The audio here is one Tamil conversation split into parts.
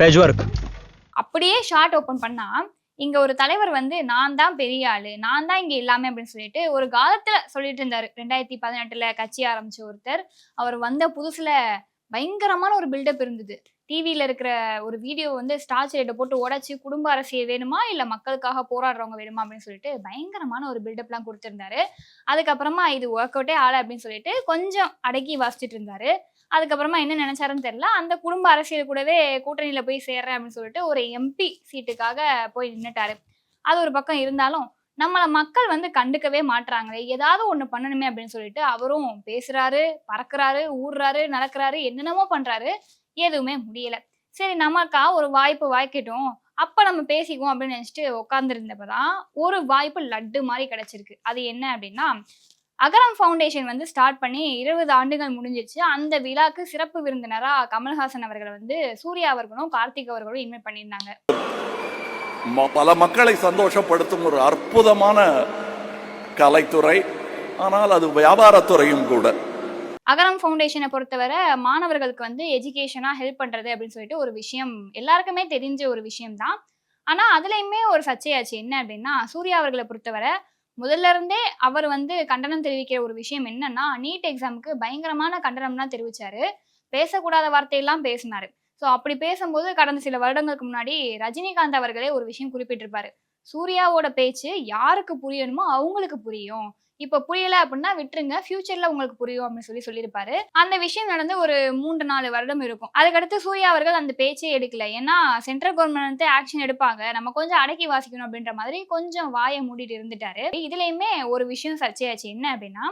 Page work. அப்படியே ஷார்ட் ஓபன் பண்ணா இங்க ஒரு தலைவர் வந்து நான் தான் பெரிய ஆளு நான் தான் இங்க எல்லாமே அப்படின்னு சொல்லிட்டு ஒரு காலத்துல சொல்லிட்டு இருந்தாரு. ரெண்டாயிரத்தி பதினெட்டுல கட்சி ஆரம்பிச்ச ஒருத்தர் அவர் வந்த புதுசுல பயங்கரமான ஒரு பில்டப் இருந்தது. டிவியில இருக்கிற ஒரு வீடியோ வந்து ஸ்டார் ரேட்டை போட்டு உடச்சி குடும்ப அரசியல் வேணுமா இல்ல மக்களுக்காக போராடுறவங்க வேணுமா அப்படின்னு சொல்லிட்டு பயங்கரமான ஒரு பில்டப்லாம் கொடுத்திருந்தாரு. அதுக்கப்புறமா இது ஒர்க் அவுட்டே ஆள அப்படின்னு சொல்லிட்டு கொஞ்சம் அடக்கி வாசிச்சுட்டு இருந்தாரு. அதுக்கப்புறமா என்ன நினைச்சாருன்னு தெரியல. அந்த குடும்ப அரசியல் கூடவே கூட்டணியில போய் சேர்றேன் அப்படின்னு சொல்லிட்டு ஒரு எம்பி சீட்டுக்காக போய் நின்னுட்டாரு. அது ஒரு பக்கம் இருந்தாலும் நம்மளை மக்கள் வந்து கண்டுக்கவே மாட்டுறாங்களே ஏதாவது ஒன்று பண்ணணுமே அப்படின்னு சொல்லிட்டு அவரும் பேசுறாரு பறக்குறாரு ஊடுறாரு நடக்கிறாரு என்னென்னமோ பண்றாரு. எதுவுமே முடியல. சரி நமக்கா ஒரு வாய்ப்பு வாய்க்கட்டும். அப்ப நம்ம பேசிக்குவோம் அப்படின்னு நினைச்சிட்டு உட்காந்துருந்தப்பதான் ஒரு வாய்ப்பு லட்டு மாதிரி கிடைச்சிருக்கு. அது என்ன அப்படின்னா அகரம் ஃபவுண்டேஷன் வந்து ஸ்டார்ட் பண்ணி இருபது ஆண்டுகள் முடிஞ்சிருச்சு அந்த விழாக்கு சிறப்பு விருந்தினரா கமல்ஹாசன் அவர்களை வந்து சூர்யா அவர்களும் கார்த்திக் அவர்களும் இன்வைட் பண்ணியிருந்தாங்க. பல மக்களை சந்தோஷப்படுத்தும் ஒரு அற்புதமான கலைத்துறை. ஆனால் அது வியாபாரத்துறையும் கூட. அகரம் ஃபவுண்டேஷனை பொறுத்தவரை மாணவர்களுக்கு வந்து எஜுகேஷனா ஹெல்ப் பண்றது அப்படின்னு சொல்லிட்டு ஒரு விஷயம் எல்லாருக்குமே தெரிஞ்ச ஒரு விஷயம் தான் ஆனா அதுலயுமே ஒரு சர்ச்சையாச்சு. என்ன அப்படின்னா சூர்யா அவர்களை பொறுத்தவரை முதல்ல இருந்தே அவர் வந்து கண்டனம் தெரிவிக்கிற ஒரு விஷயம் என்னன்னா நீட் எக்ஸாமுக்கு பயங்கரமான கண்டனம்லாம் தெரிவிச்சாரு. பேசக்கூடாத வார்த்தையெல்லாம் பேசினாரு. ஸோ அப்படி பேசும்போது கடந்த சில வருடங்களுக்கு முன்னாடி ரஜினிகாந்த் அவர்களே ஒரு விஷயம் குறிப்பிட்டிருப்பாரு. சூர்யாவோட பேச்சு யாருக்கு புரியணுமோ அவங்களுக்கு புரியும். இப்ப புரியல அப்படின்னா விட்டுருங்க ஃபியூச்சர்ல உங்களுக்கு புரியும் அப்படின்னு சொல்லி சொல்லியிருப்பாரு. அந்த விஷயம் நடந்து ஒரு மூன்று நாலு வருடம் இருக்கும். அதுக்கடுத்து சூர்யா அவர்கள் அந்த பேச்சே எடுக்கல. ஏன்னா சென்ட்ரல் கவர்மெண்ட் வந்து ஆக்ஷன் எடுப்பாங்க. நம்ம கொஞ்சம் அடக்கி வாசிக்கணும் அப்படின்ற மாதிரி கொஞ்சம் வாயை மூடிட்டு இருந்துட்டாரு. இதுலயுமே ஒரு விஷயம் சர்ச்சையாச்சு. என்ன அப்படின்னா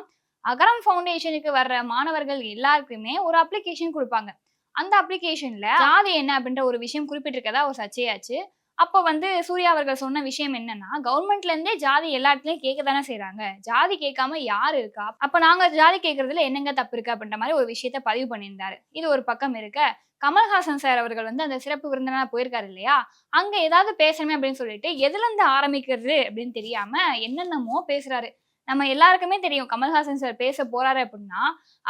அகரம் ஃபவுண்டேஷனுக்கு வர்ற மாணவர்கள் எல்லாருக்குமே ஒரு அப்ளிகேஷன் கொடுப்பாங்க. அந்த அப்ளிகேஷன்ல ஜாதி என்ன அப்படின்ற ஒரு விஷயம் குறிப்பிட்டிருக்கதா ஒரு சர்ச்சையாச்சு. அப்போ வந்து சூர்யா அவர்கள் சொன்ன விஷயம் என்னன்னா கவர்மெண்ட்ல இருந்தே ஜாதி எல்லா இடத்துலயும் கேட்க தானே செய்யறாங்க ஜாதி கேட்காம யாரு இருக்கா? அப்ப நாங்க ஜாதி கேட்கறதுல என்னங்க தப்பு இருக்கு அப்படின்ற மாதிரி ஒரு விஷயத்த பதிவு பண்ணியிருந்தாரு. இது ஒரு பக்கம் இருக்க. கமல்ஹாசன் சார் அவர்கள் வந்து அந்த சிறப்பு விருந்தினரா போயிருக்காரு இல்லையா? அங்க ஏதாவது பேசணுமே அப்படின்னு சொல்லிட்டு எதுல இருந்து ஆரம்பிக்கிறது அப்படின்னு தெரியாம என்னென்னமோ பேசுறாரு. நம்ம எல்லாருக்குமே தெரியும் கமல்ஹாசன் சார் பேச போறாரு அப்படின்னா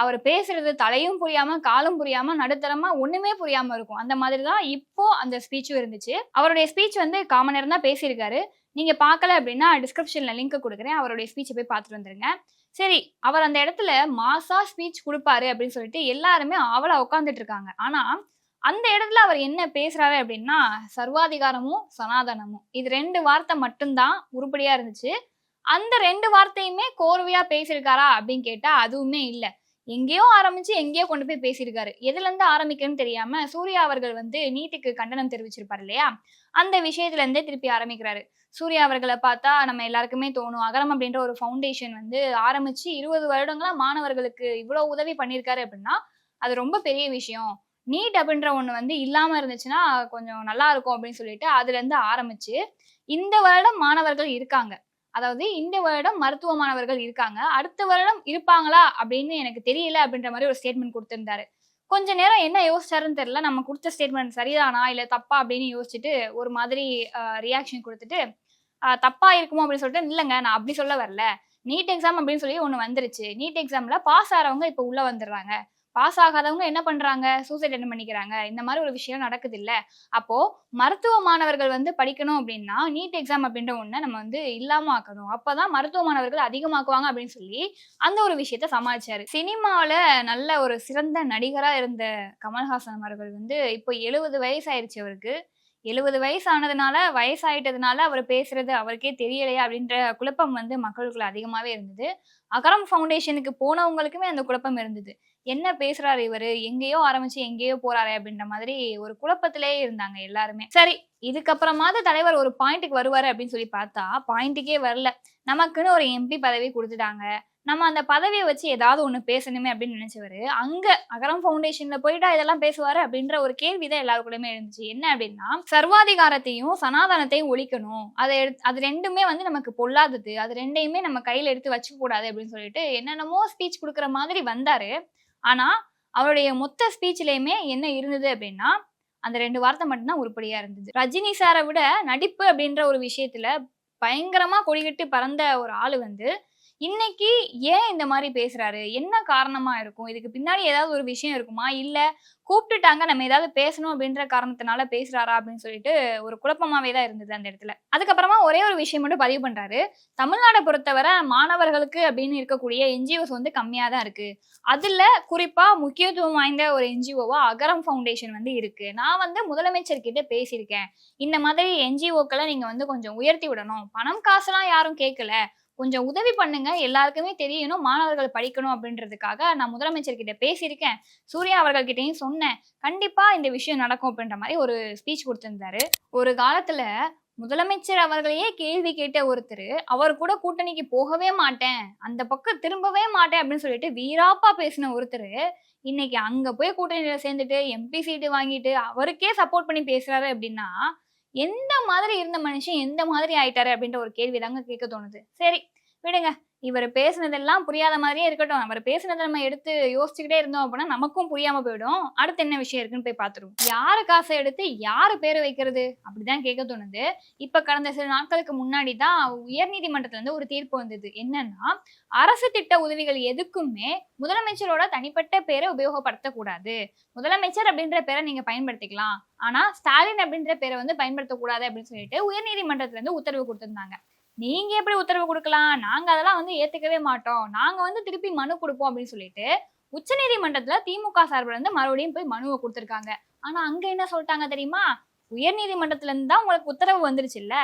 அவர் பேசுறது தலையும் புரியாம காலும் புரியாம நடுத்தரமா ஒண்ணுமே புரியாம இருக்கும். அந்த மாதிரி தான் இப்போ அந்த ஸ்பீச்சும் இருந்துச்சு. அவருடைய ஸ்பீச் வந்து காமன் நேரம் தான் பேசியிருக்காரு. நீங்க பார்க்கல அப்படின்னா டிஸ்கிரிப்ஷன்ல லிங்க் கொடுக்குறேன். அவருடைய ஸ்பீச்சை போய் பார்த்துட்டு வந்துருங்க. சரி அவர் அந்த இடத்துல மாசா ஸ்பீச் கொடுப்பாரு அப்படின்னு சொல்லிட்டு எல்லாருமே அவளை உட்காந்துட்டு இருக்காங்க. ஆனா அந்த இடத்துல அவர் என்ன பேசுறாரு அப்படின்னா சர்வாதிகாரமும் சனாதனமும். இது ரெண்டு வார்த்தை மட்டும்தான் உருப்படியா இருந்துச்சு. அந்த ரெண்டு வார்த்தையுமே கோர்வையா பேசியிருக்காரா அப்படின்னு கேட்டா அதுவுமே இல்ல. எங்கேயோ ஆரம்பிச்சு எங்கேயோ கொண்டு போய் பேசியிருக்காரு. எதுல இருந்து ஆரம்பிக்கணும்னு தெரியாம சூர்யா அவர்கள் வந்து நீட்டுக்கு கண்டனம் தெரிவிச்சிருப்பாரு இல்லையா? அந்த விஷயத்துல இருந்தே திருப்பி ஆரம்பிக்கிறாரு. சூர்யா அவர்களை பார்த்தா நம்ம எல்லாருக்குமே தோணும். அகரம் அப்படின்ற ஒரு ஃபவுண்டேஷன் வந்து ஆரம்பிச்சு இருபது வருடங்களா மாணவர்களுக்கு இவ்வளவு உதவி பண்ணியிருக்காரு அப்படின்னா அது ரொம்ப பெரிய விஷயம். நீட் அப்படின்ற ஒண்ணு வந்து இல்லாம இருந்துச்சுன்னா கொஞ்சம் நல்லா இருக்கும் அப்படின்னு சொல்லிட்டு அதுல இருந்து ஆரம்பிச்சு இந்த வருடம் மாணவர்கள் இருக்காங்க. அதாவது இந்த வருடம் மருத்துவ மாணவர்கள் இருக்காங்க. அடுத்த வருடம் இருப்பாங்களா அப்படின்னு எனக்கு தெரியல அப்படின்ற மாதிரி ஒரு ஸ்டேட்மெண்ட் கொடுத்திருந்தாரு. கொஞ்ச நேரம் என்ன யோசிச்சாருன்னு தெரியல. நம்ம கொடுத்த ஸ்டேட்மெண்ட் சரிதானா இல்லை தப்பா அப்படின்னு யோசிச்சுட்டு ஒரு மாதிரி ரியாக்ஷன் கொடுத்துட்டு தப்பா இருக்குமோ அப்படின்னு சொல்லிட்டு இல்லைங்க நான் அப்படி சொல்ல வரல. நீட் எக்ஸாம் அப்படின்னு சொல்லி ஒன்று வந்துருச்சு. நீட் எக்ஸாமில் பாஸ் ஆகிறவங்க இப்போ உள்ளே வந்துடுறாங்க. பாஸ் ஆகாதவங்க என்ன பண்றாங்க? சூசைட் என்ன பண்ணிக்கிறாங்க? இந்த மாதிரி ஒரு விஷயம் நடக்குது இல்ல அப்போ மருத்துவ மாணவர்கள் வந்து படிக்கணும் அப்படின்னா நீட் எக்ஸாம் அப்படின்ற ஒண்ணு நம்ம வந்து இல்லாம ஆக்கணும். அப்பதான் மருத்துவ மாணவர்கள் அதிகமாக்குவாங்க அப்படின்னு சொல்லி அந்த ஒரு விஷயத்த சமாளிச்சாரு. சினிமாவில் நல்ல ஒரு சிறந்த நடிகரா இருந்த கமல்ஹாசன் அவர்கள் வந்து இப்போ எழுபது வயசு ஆயிடுச்சு அவருக்கு. எழுபது வயசு ஆனதுனால வயசாயிட்டதுனால அவர் பேசுறது அவருக்கே தெரியலையா அப்படின்ற குழப்பம் வந்து மக்களுக்குள்ள அதிகமாவே இருந்தது. அகரம் ஃபவுண்டேஷனுக்கு போனவங்களுக்குமே அந்த குழப்பம் இருந்தது. என்ன பேசுறாரு இவரு? எங்கேயோ ஆரம்பிச்சு எங்கேயோ போறாரு அப்படின்ற மாதிரி ஒரு குழப்பத்திலே இருந்தாங்க எல்லாருமே. சரி இதுக்கப்புறமாவது தலைவர் ஒரு பாயிண்ட்டுக்கு வருவாரு அப்படின்னு சொல்லி பார்த்தா பாயிண்ட்டுக்கே வரல. நமக்குன்னு ஒரு எம்பி பதவி கொடுத்துட்டாங்க. நம்ம அந்த பதவியை வச்சு ஏதாவது ஒன்று பேசணுமே அப்படின்னு நினைச்சவர் அங்க அகரம் ஃபவுண்டேஷன்ல போயிட்டா இதெல்லாம் பேசுவாரு அப்படின்ற ஒரு கேள்வி தான் எல்லாருக்குள்ளயுமே இருந்துச்சு. என்ன அப்படின்னா சர்வாதிகாரத்தையும் சனாதனத்தையும் ஒழிக்கணும். அதை எடுத்து அது ரெண்டுமே வந்து நமக்கு பொல்லாதது. அது ரெண்டையுமே நம்ம கையில எடுத்து வச்சுக்க கூடாது அப்படின்னு சொல்லிட்டு என்னென்னமோ ஸ்பீச் கொடுக்குற மாதிரி வந்தாரு. ஆனா அவருடைய மொத்த ஸ்பீச்லயுமே என்ன இருந்தது அப்படின்னா அந்த ரெண்டு வார்த்தை மட்டும்தான் உருப்படியா இருந்தது. ரஜினி சாரை விட நடிப்பு அப்படின்ற ஒரு விஷயத்துல பயங்கரமா கொடிக்கிட்டு பறந்த ஒரு ஆள் வந்து இன்னைக்கு ஏன் இந்த மாதிரி பேசுறாரு? என்ன காரணமா இருக்கும்? இதுக்கு பின்னாடி ஏதாவது ஒரு விஷயம் இருக்குமா? இல்ல கூப்பிட்டுட்டாங்க நம்ம ஏதாவது பேசணும் அப்படின்ற காரணத்தினால பேசுறாரா அப்படின்னு சொல்லிட்டு ஒரு குழப்பமாவே தான் இருந்தது அந்த இடத்துல. அதுக்கப்புறமா ஒரே ஒரு விஷயம் மட்டும் பதிவு பண்றாரு. தமிழ்நாடை பொறுத்தவரை மாணவர்களுக்கு அப்படின்னு இருக்கக்கூடிய என்ஜிஓஸ் வந்து கம்மியா தான் இருக்கு. அதுல குறிப்பா முக்கியத்துவம் வாய்ந்த ஒரு என்ஜிஓவா அகரம் ஃபவுண்டேஷன் வந்து இருக்கு. நான் வந்து முதலமைச்சர் கிட்ட பேசியிருக்கேன். இந்த மாதிரி என்ஜிஓக்களை நீங்க வந்து கொஞ்சம் உயர்த்தி விடணும். பணம் காசுலாம் யாரும் கேட்கல கொஞ்சம் உதவி பண்ணுங்க. எல்லாருக்குமே தெரியணும். மாணவர்கள் படிக்கணும் அப்படின்றதுக்காக நான் முதலமைச்சர் கிட்ட பேசியிருக்கேன். சூர்யா அவர்கள்கிட்டயும் சொன்னேன். கண்டிப்பா இந்த விஷயம் நடக்கும் அப்படின்ற மாதிரி ஒரு ஸ்பீச் கொடுத்திருந்தாரு. ஒரு காலத்துல முதலமைச்சர் அவர்களையே கேள்வி கேட்ட ஒருத்தர் அவர் கூட கூட்டணிக்கு போகவே மாட்டேன். அந்த பக்கம் திரும்பவே மாட்டேன் அப்படின்னு சொல்லிட்டு வீராப்பா பேசின ஒருத்தர் இன்னைக்கு அங்க போய் கூட்டணியில சேர்ந்துட்டு எம்பி சீட்டு வாங்கிட்டு அவருக்கே சப்போர்ட் பண்ணி பேசுறாரு அப்படின்னா எந்த மாதிரி இருந்த மனுஷன் எந்த மாதிரி ஆயிட்டாரு அப்படின்ற ஒரு கேள்வி தாங்க கேட்க தோணுது. சரி விடுங்க. இவர் பேசுனதெல்லாம் புரியாத மாதிரியே இருக்கட்டும். அவர் பேசுனதை நம்ம எடுத்து யோசிச்சுக்கிட்டே இருந்தோம் அப்படின்னா நமக்கும் புரியாம போயிடும். அடுத்து என்ன விஷயம் இருக்குன்னு போய் பார்த்துருவோம். யாரு காசை எடுத்து யாரு பேரை வைக்கிறது? அப்படிதான் கேட்க தோணுது. இப்ப கடந்த சில நாட்களுக்கு முன்னாடி தான் உயர்நீதிமன்றத்துல இருந்து ஒரு தீர்ப்பு வந்தது. என்னன்னா அரசு திட்ட உதவிகள் எதுக்குமே முதலமைச்சரோட தனிப்பட்ட பேரை உபயோகப்படுத்தக்கூடாது. முதலமைச்சர் அப்படின்ற பேரை நீங்க பயன்படுத்திக்கலாம். ஆனா ஸ்டாலின் அப்படின்ற பேரை வந்து பயன்படுத்தக்கூடாது அப்படின்னு சொல்லிட்டு உயர்நீதிமன்றத்துல இருந்து உத்தரவு கொடுத்திருந்தாங்க. நீங்க எப்படி உத்தரவு கொடுக்கலாம்? நாங்க அதெல்லாம் வந்து ஏத்துக்கவே மாட்டோம். நாங்க வந்து திருப்பி மனு கொடுப்போம் அப்படின்னு சொல்லிட்டு உச்சநீதிமன்றத்துல திமுக சார்பில் இருந்து மறுபடியும் போய் மனுவை கொடுத்துருக்காங்க. ஆனா அங்க என்ன சொல்லிட்டாங்க தெரியுமா? உயர்நீதிமன்றத்துல இருந்து தான் உங்களுக்கு உத்தரவு வந்துருச்சு இல்ல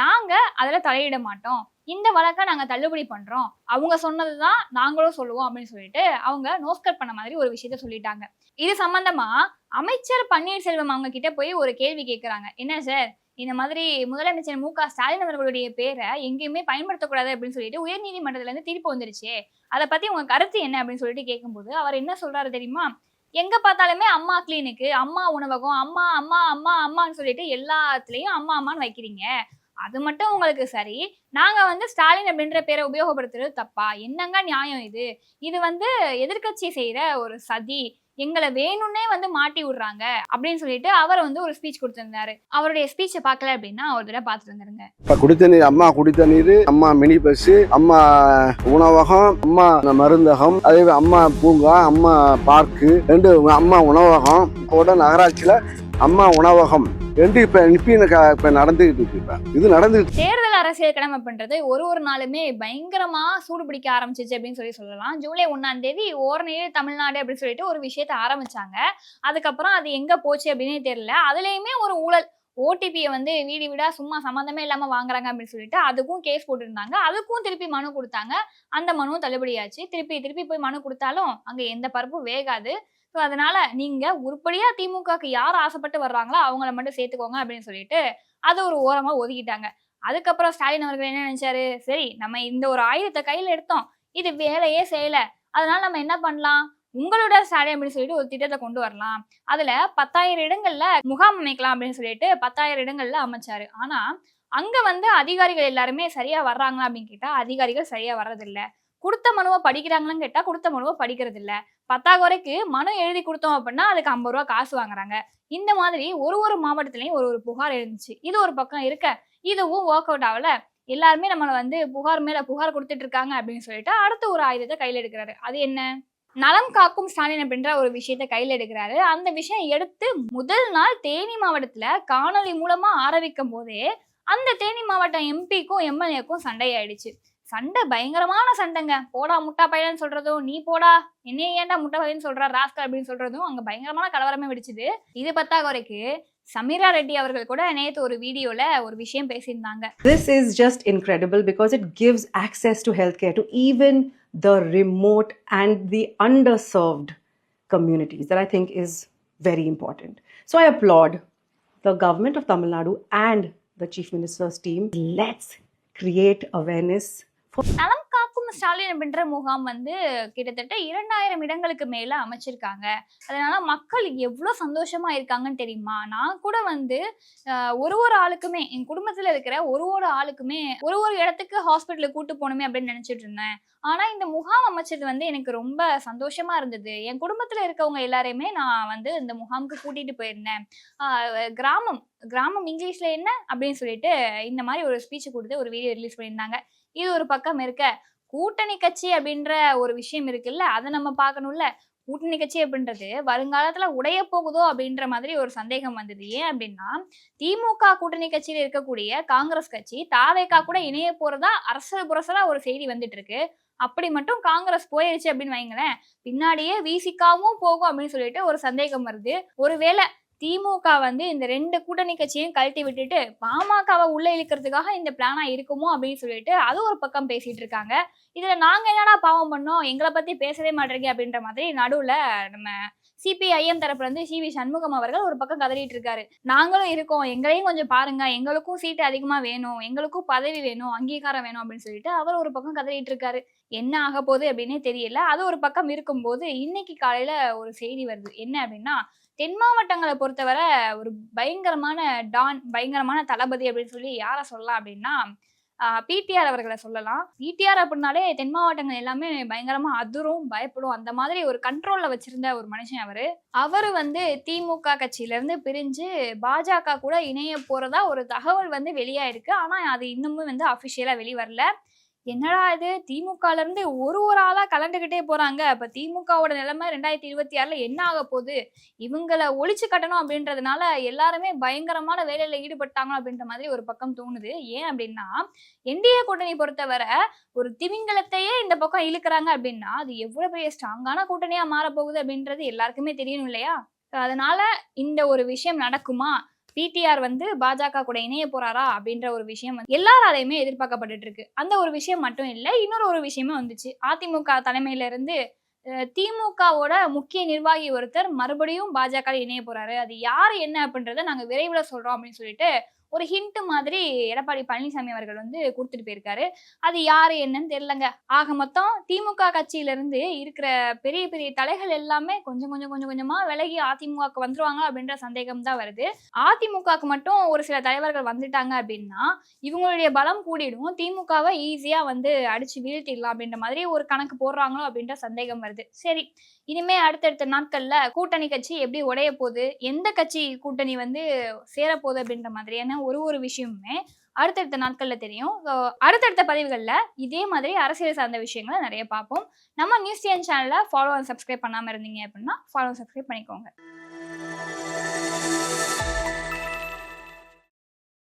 நாங்க அதுல தலையிட மாட்டோம். இந்த வழக்கை நாங்க தள்ளுபடி பண்றோம். அவங்க சொன்னதுதான் நாங்களும் சொல்லுவோம் அப்படின்னு சொல்லிட்டு அவங்க நோஸ்கர் பண்ண மாதிரி ஒரு விஷயத்த சொல்லிட்டாங்க. இது சம்பந்தமா அமைச்சர் பன்னீர்செல்வம் அவங்க கிட்ட போய் ஒரு கேள்வி கேட்கறாங்க என்ன சார்? இந்த மாதிரி முதலமைச்சர் மு க. ஸ்டாலின் அவர்களுடைய பேரை எங்கேயுமே பயன்படுத்தக்கூடாது அப்படின்னு சொல்லிட்டு உயர்நீதிமன்றத்துல இருந்து தீர்ப்பு வந்துருச்சு. அதை பத்தி உங்க கருத்து என்ன அப்படின்னு சொல்லிட்டு கேட்கும்போது அவர் என்ன சொல்றாரு தெரியுமா? எங்க பார்த்தாலுமே அம்மா கிளினிக்கு அம்மா உணவகம் அம்மா அம்மா அம்மா அம்மான்னு சொல்லிட்டு எல்லாத்துலயும் அம்மா அம்மான்னு வைக்கிறீங்க. அது மட்டும் உங்களுக்கு சரி. நாங்க வந்து ஸ்டாலின் அப்படின்ற பேரை உபயோகப்படுத்துறது தப்பா? என்னங்க நியாயம் இது? இது வந்து எதிர்க்கட்சி செய்யற ஒரு சதி. எங்களை வேணும்னே வந்து மாட்டி விடுறாங்க அப்படின்னு சொல்லிட்டு அவர் வந்து ஒரு ஸ்பீச் கொடுத்திருந்தாரு. அவருடைய ஸ்பீச்சை பார்க்கல அப்படின்னா ஒரு தடவை பார்த்துட்டு வந்துருங்க. இப்போ குடித்த நீர் அம்மா குடித்த நீர் அம்மா மினி பஸ் அம்மா உணவகம் அம்மா மருந்தகம் அதே அம்மா பூங்கா அம்மா பார்க்கு ரெண்டு அம்மா உணவகம். கூட நகராட்சியில் அம்மா உணவகம். ரெண்டு இப்போ இப்போ இப்போ நடந்துகிட்டு இருக்கு இப்போ. இது நடந்துகிட்டு தேர்தல் அரசியல் கடமை பண்றது ஒரு ஒரு நாளுமே பயங்கரமா சூடு பிடிக்க ஆரம்பிச்சிச்சு அப்படின்னு சொல்லி சொல்லலாம். ஜூலை ஒன்னாம் தேதி ஓரணையே தமிழ்நாடு அப்படின்னு சொல்லிட்டு ஒரு விஷயத்த ஆரம்பிச்சாங்க. அதுக்கப்புறம் அது எங்க போச்சு அப்படின்னே தெரியல. அதுலயுமே ஒரு ஊழல். ஓடிபியை வந்து வீடு வீடா சும்மா சம்மந்தமே இல்லாம வாங்குறாங்க அப்படின்னு சொல்லிட்டு அதுக்கும் கேஸ் போட்டிருந்தாங்க. அதுக்கும் திருப்பி மனு கொடுத்தாங்க. அந்த மனுவும் தள்ளுபடியாச்சு. திருப்பி திருப்பி போய் மனு கொடுத்தாலும் அங்க எந்த பருப்பும் வேகாது. ஸோ அதனால நீங்க உருப்படியா திமுகக்கு யார் ஆசைப்பட்டு வர்றாங்களோ அவங்கள மட்டும் சேர்த்துக்கோங்க அப்படின்னு சொல்லிட்டு அதை ஒரு ஓரமா ஒதுக்கிட்டாங்க. அதுக்கப்புறம் ஸ்டாலின் அவர்கள் என்ன நினைச்சாரு? சரி நம்ம இந்த ஒரு ஆயுதத்தை கையில எடுத்தோம். இது வேலையே செய்யல. அதனால நம்ம என்ன பண்ணலாம்? உங்களோட ஸ்டாலின் அப்படின்னு சொல்லிட்டு ஒரு திட்டத்தை கொண்டு வரலாம். அதுல பத்தாயிரம் இடங்கள்ல முகாம் அமைக்கலாம் அப்படின்னு சொல்லிட்டு பத்தாயிரம் இடங்கள்ல அமைச்சாரு. ஆனா அங்க வந்து அதிகாரிகள் எல்லாருமே சரியா வர்றாங்களா அப்படின்னு கேட்டா அதிகாரிகள் சரியா வர்றதில்லை. கொடுத்த மனுவை படிக்கிறாங்களான்னு கேட்டால் கொடுத்த மனுவை படிக்கிறது இல்ல பத்தாக்குறைக்கு மனு எழுதி கொடுத்தோம் அப்படின்னா அதுக்கு ஐம்பது ரூபா காசு வாங்குறாங்க. இந்த மாதிரி ஒரு ஒரு மாவட்டத்துலேயும் ஒரு ஒரு புகார் இருந்துச்சு இது ஒரு பக்கம் இருக்க. இதுவும் ஒர்க் அவுட் ஆகல. எல்லாருமே நம்மளை வந்து புகார் மேல புகார் கொடுத்துட்டு இருக்காங்க அப்படின்னு சொல்லிட்டு அடுத்த ஒரு ஆயுதத்தை கையில் எடுக்கிறாரு. அது என்ன? நலம் காக்கும் ஸ்டாலின் அப்படின்ற ஒரு விஷயத்த கையில் எடுக்கிறாரு. அந்த விஷயம் எடுத்து முதல் நாள் தேனி மாவட்டத்துல காணொளி மூலமா ஆரம்பிக்கும் போதே அந்த தேனி மாவட்டம் எம்பிக்கும் எம்எல்ஏக்கும் சண்டை ஆயிடுச்சு சண்டை பயங்கரமான சண்டைங்க போடா முட்டா பையன்னு சொல்றதும் நீ போடா என்னைய ஏன்டா முட்டா பையன்னு சொல்றா ராஸ்கர் அப்படின்னு சொல்றதும் அங்க பயங்கரமான கலவரமே வெடிச்சுது இது பத்தாக வரைக்கும் சமீரா ரெட்டி அவர்கள் கூட நேற்று ஒரு வீடியோல ஒரு விஷயம் பேசியிருந்தாங்க this is just incredible because it gives access to health care to even the remote and the underserved communities that I think is very important so I applaud the government of Tamil Nadu and the chief minister's team let's create awareness Nalam Kaakkum Stalin அப்படின்ற முகாம் வந்து கிட்டத்தட்ட இரண்டாயிரம் இடங்களுக்கு மேல அமைச்சிருக்காங்க. அதனால மக்கள் எவ்வளவு சந்தோஷமா இருக்காங்கன்னு தெரியுமா? நான் கூட வந்து ஒரு ஒரு ஆளுக்குமே என் குடும்பத்துல இருக்கிற ஒரு ஒரு ஆளுக்குமே ஒரு ஒரு இடத்துக்கு ஹாஸ்பிட்டலுக்கு கூட்டு போகணுமே அப்படின்னு நினைச்சிட்டு இருந்தேன். ஆனா இந்த முகாம் அமைச்சது வந்து எனக்கு ரொம்ப சந்தோஷமா இருந்தது. என் குடும்பத்துல இருக்கவங்க எல்லாரையுமே நான் வந்து இந்த முகாமுக்கு கூட்டிட்டு போயிருந்தேன். கிராமம் கிராமம் இங்கிலீஷ்ல என்ன? அப்படின்னு சொல்லிட்டு இந்த மாதிரி ஒரு ஸ்பீச் கொடுத்து ஒரு வீடியோ ரிலீஸ் பண்ணியிருந்தாங்க. இது ஒரு பக்கம் இருக்க. கூட்டணி கட்சி அப்படின்ற ஒரு விஷயம் இருக்குல்ல அதை நம்ம பார்க்கணும்ல. கூட்டணி கட்சி அப்படின்றது வருங்காலத்துல உடைய போகுதோ அப்படின்ற மாதிரி ஒரு சந்தேகம் வந்தது. ஏன் அப்படின்னா திமுக கூட்டணி கட்சியில இருக்கக்கூடிய காங்கிரஸ் கட்சி தாவேக்கா கூட இணைய போறதா அரசு புரசலா ஒரு செய்தி வந்துட்டு இருக்கு அப்படி மட்டும் காங்கிரஸ் போயிருச்சு அப்படின்னு வைங்களேன் பின்னாடியே விசிகாவும் போகும் அப்படின்னு சொல்லிட்டு ஒரு சந்தேகம் வருது. ஒருவேளை திமுக வந்து இந்த ரெண்டு கூட்டணி கட்சியையும் கழட்டி விட்டுட்டு பாமகவை உள்ள இழுக்கிறதுக்காக இந்த பிளானா இருக்குமோ அப்படின்னு சொல்லிட்டு அது ஒரு பக்கம் பேசிட்டு இருக்காங்க. இதுல நாங்க என்னடா பாவம் பண்ணோம்? எங்களை பத்தி பேசவே மாட்டேங்க அப்படின்ற மாதிரி நடுவுல நம்ம சிபிஐஎம் தரப்புல இருந்து சி வி சண்முகம் அவர்கள் ஒரு பக்கம் கதறிட்டு இருக்காரு நாங்களும் இருக்கோம். எங்களையும் கொஞ்சம் பாருங்க. எங்களுக்கும் சீட்டு அதிகமா வேணும். எங்களுக்கும் பதவி வேணும். அங்கீகாரம் வேணும் அப்படின்னு சொல்லிட்டு அவர் ஒரு பக்கம் கதறிட்டு இருக்காரு என்ன ஆக போகுது அப்படின்னே தெரியல. அது ஒரு பக்கம் இருக்கும்போது இன்னைக்கு காலையில ஒரு செய்தி வருது. என்ன அப்படின்னா தென் மாவட்டங்களை பொறுத்தவரை ஒரு பயங்கரமான டான் பயங்கரமான தளபதி அப்படின்னு சொல்லி யாரை சொல்லலாம் அப்படின்னா பிடிஆர் அவர்களை சொல்லலாம். பிடிஆர் அப்படின்னாலே தென் மாவட்டங்கள் எல்லாமே பயங்கரமா அதிரும் பயப்படும். அந்த மாதிரி ஒரு கண்ட்ரோல்ல வச்சிருந்த ஒரு மனுஷன் அவரு. அவரு வந்து திமுக கட்சியில இருந்து பிரிஞ்சு பாஜக கூட இணைய போறதா ஒரு தகவல் வந்து வெளியாயிருக்கு. ஆனா அது இன்னமும் வந்து அபிஷியலா வெளிவரல. என்னடா இது? திமுகல இருந்து ஒரு ஒரு ஆளா கலந்துகிட்டே போறாங்க. அப்ப திமுகவோட நிலைமை ரெண்டாயிரத்தி இருபத்தி ஆறுல என்ன ஆக போகுது? இவங்கள ஒழிச்சு கட்டணும் அப்படின்றதுனால எல்லாருமே பயங்கரமான வேலையில ஈடுபட்டாங்க அப்படின்ற மாதிரி ஒரு பக்கம் தோணுது. ஏன் அப்படின்னா என்டிஏ கூட்டணி பொறுத்தவரை ஒரு திமிங்கலத்தையே இந்த பக்கம் இழுக்கிறாங்க அப்படின்னா அது எவ்வளவு பெரிய ஸ்ட்ராங்கான கூட்டணியா மாறப்போகுது அப்படின்றது எல்லாருக்குமே தெரியணும் இல்லையா? அதனால இந்த ஒரு விஷயம் நடக்குமா? பிடிஆர் வந்து பாஜக கூட இணைய போறாரா அப்படின்ற ஒரு விஷயம் வந்து எல்லாராலையுமே எதிர்பார்க்கப்பட்டுட்டு இருக்கு. அந்த ஒரு விஷயம் மட்டும் இல்லை இன்னொரு ஒரு விஷயமும் வந்துச்சு. அதிமுக தலைமையில இருந்து திமுகவோட முக்கிய நிர்வாகி ஒருத்தர் மறுபடியும் பாஜக இணைய போறாரு. அது யார் என்ன அப்படின்றத நாங்க விரைவில் சொல்றோம் அப்படின்னு சொல்லிட்டு ஒரு ஹிண்ட் மாதிரி எடப்பாடி பழனிசாமி அவர்கள் வந்து கொடுத்துட்டு போயிருக்காரு. அது யாரு என்னன்னு தெரியலங்க. ஆக மொத்தம் திமுக கட்சியிலிருந்து இருக்கிற பெரிய பெரிய தலைகள் எல்லாமே கொஞ்சம் கொஞ்சம் கொஞ்சம் கொஞ்சமா விலகி அதிமுகக்கு வந்துருவாங்க அப்படின்ற சந்தேகம் தான் வருது. அதிமுகக்கு மட்டும் ஒரு சில தலைவர்கள் வந்துட்டாங்க அப்படின்னா இவங்களுடைய பலம் கூடிடும். திமுகவை ஈஸியா வந்து அடிச்சு வீழ்த்திடலாம் அப்படின்ற மாதிரி ஒரு கணக்கு போடுறாங்களோ அப்படின்ற சந்தேகம் வருது. சரி இனிமே அடுத்தடுத்த நாட்கள்ல கூட்டணி கட்சி எப்படி உடைய போகுது? எந்த கட்சி கூட்டணி வந்து சேரப்போகுது அப்படின்ற மாதிரியான ஒரு ஒரு விஷயமுமே அடுத்தடுத்த நாட்கள்ல தெரியும். அடுத்தடுத்த பதிவுகள்ல இதே மாதிரி அரசியல் சார்ந்த விஷயங்களை நிறைய பார்ப்போம். நம்ம நியூஸ் சேனலை ஃபாலோ அண்ட் சப்ஸ்கிரைப் பண்ணாம இருந்தீங்க அப்படின்னா ஃபாலோ சப்ஸ்கிரைப் பண்ணிக்கோங்க.